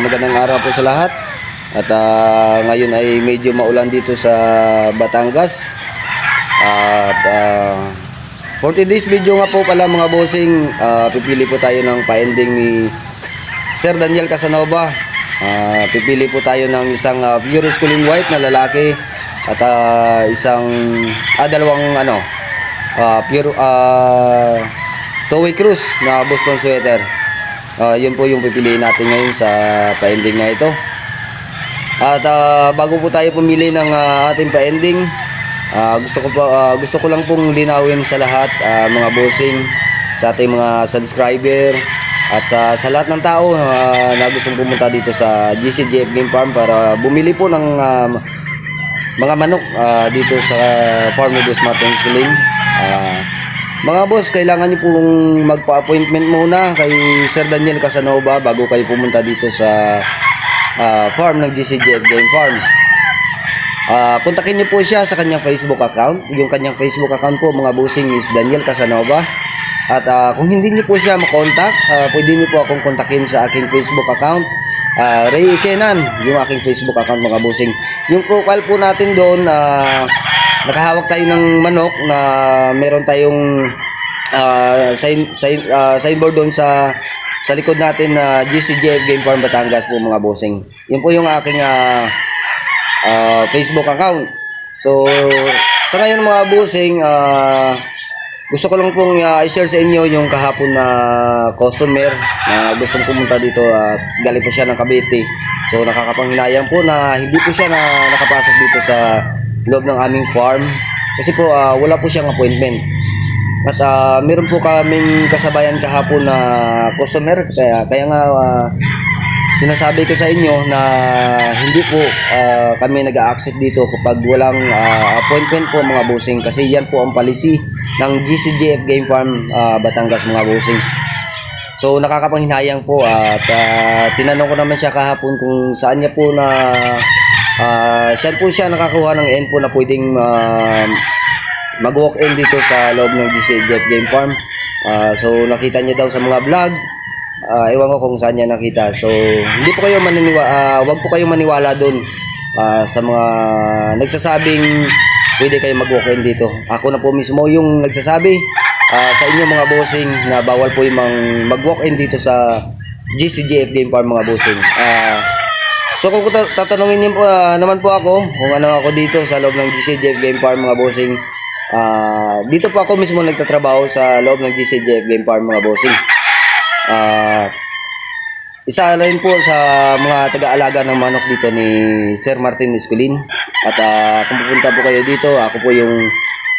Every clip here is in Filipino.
magandang araw po sa lahat. At ah, ngayon ay medyo maulan dito sa Batangas. At ah, for today's video nga po pala mga bossing, ah, pipili po tayo ng pa-ending ni Sir Daniel Casanova. Ah, pipili po tayo ng isang uh, pure schooling white na lalaki at ah, isang ah, dalawang ano ah, pure ah, two-way cruise na Boston sweater. Ah, yun po yung pipiliin natin ngayon sa pa-ending na ito. At ah, bago po tayo pumili ng ah, ating pa-ending, ah, gusto ko pa ah, gusto ko lang pong linawin sa lahat ah, mga bossing sa ating mga subscriber at sa sa lahat ng tao ah, na gustong pumunta dito sa GCJF Game Farm para bumili po ng ah, mga manok ah, dito sa farm Boss Martin Scaling. Ah, mga boss, kailangan niyo pong magpa-appointment muna kay Sir Daniel Casanova bago kayo pumunta dito sa ah, farm ng GCJF Game Farm. Ah, kontakin niyo po siya sa kanyang Facebook account. Yung kanyang Facebook account po mga bossing is Daniel Casanova. At ah, kung hindi niyo po siya makontak, ah, pwede niyo po akong kontakin sa aking Facebook account. Ah, Ray Kenan, yung aking Facebook account mga bossing. Yung profile po natin doon, ah, nakahawak tayo ng manok na meron tayong ah, sign, sign, ah, signboard doon sa sa likod natin na GCJF Game Farm Batangas po mga bossing. Yun po yung aking ah, ah, Facebook account. So, sa ngayon mga bossing, ah, gusto ko lang pong ah, i-share sa inyo yung kahapon na customer na gustong pumunta dito at galing po siya ng Cavite. So, nakakapanghinayang po na hindi po siya na nakapasok dito sa loob ng aming farm. Kasi po, ah, wala po siyang appointment. At ah, meron po kaming kasabayan kahapon na customer kaya kaya nga ah, sinasabi ko sa inyo na hindi po ah, kami nag-accept dito kapag walang ah, appointment po mga bossing kasi yan po ang policy ng GCJF Game Farm ah, Batangas mga bossing. So nakakapanghinayang po at ah, tinanong ko naman siya kahapon kung saan niya po na ah, saan po siya nakakuha ng info na pwedeng ah, mag-walk in dito sa loob ng GCJF Game Farm. Ah, so nakita niya daw sa mga vlog. Ah, ewan ko kung saan niya nakita. So hindi po kayo maniniwa ah, wag po kayong maniwala doon ah, sa mga nagsasabing pwede kayo mag-walk in dito. Ako na po mismo yung nagsasabi ah, sa inyo mga bossing na bawal po yung mang- mag-walk in dito sa GCJF Game Farm mga bossing. Ah, So kung ta- tatanungin niyo ah, naman po ako kung ano ako dito sa loob ng GCJF Game Farm mga bossing. Ah, dito po ako mismo nagtatrabaho sa loob ng GCJF Game Farm mga bossing. Ah, isa rin po sa mga taga-alaga ng manok dito ni Sir Martin Escolin. At ah, kung pupunta po kayo dito, ako po yung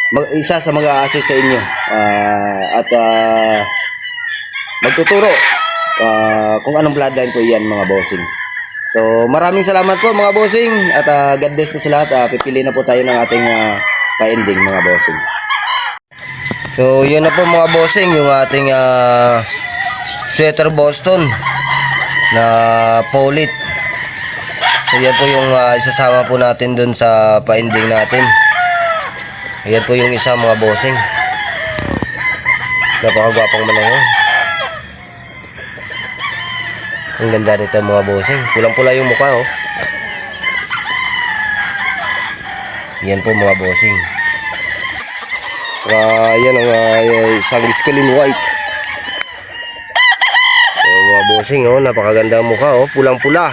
mag- isa sa mag-a-assist sa inyo. Ah, at ah, magtuturo ah, kung anong bloodline po yan mga bossing. So maraming salamat po mga bossing at ah, God bless po sa lahat. Ah, pipili na po tayo ng ating ah, pa-ending mga bossing. So yun na po mga bossing yung ating ah, sweater Boston na polit. So yan po yung ah, isasama po natin dun sa pa-ending natin. Ayan po yung isa mga bossing. Napakagwapang manango. Ang ganda nito mga bossing. Pulang-pula yung mukha oh. Yan po mga bossing. Saka yan ang uh, isang Liscolin white. So, mga bossing oh, napakaganda ang mukha oh, pulang-pula.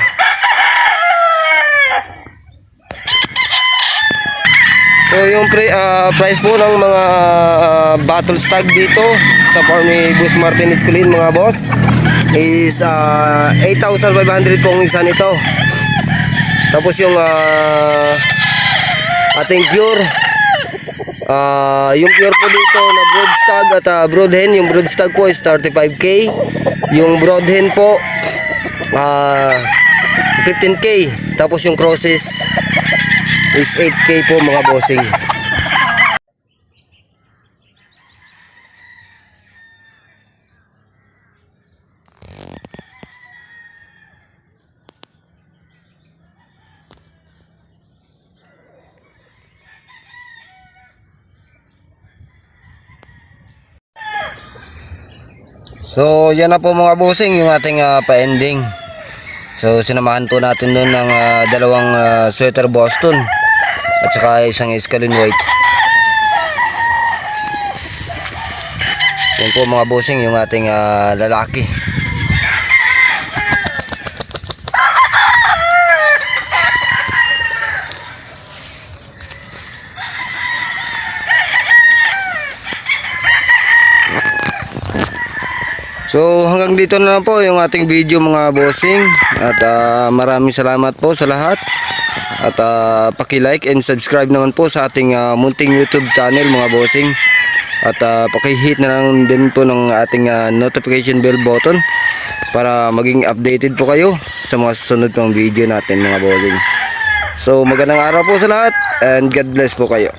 So yung pre, ah, price po ng mga ah, battle stag dito sa farm ni Boss Martin Escolin mga boss is ah, 8,500 pong isa nito. Tapos yung ah, ating pure ah, yung pure po dito na brood stag at ah, brood hen, yung brood stag po is 35k. Yung brood hen po ah 15k. Tapos yung crosses is 8k po mga bossing. So, yan na po mga bossing yung ating ah, pa-ending. So sinamahan po natin doon ng ah, dalawang ah, sweater Boston at saka isang Escalin White. Yan po mga bossing yung ating ah, lalaki. So hanggang dito na lang po yung ating video mga bossing at ah, maraming salamat po sa lahat at ah, paki-like and subscribe naman po sa ating ah, munting YouTube channel mga bossing at ah, paki-hit na lang din po ng ating ah, notification bell button para maging updated po kayo sa mga susunod pang video natin mga bossing. So magandang araw po sa lahat and God bless po kayo.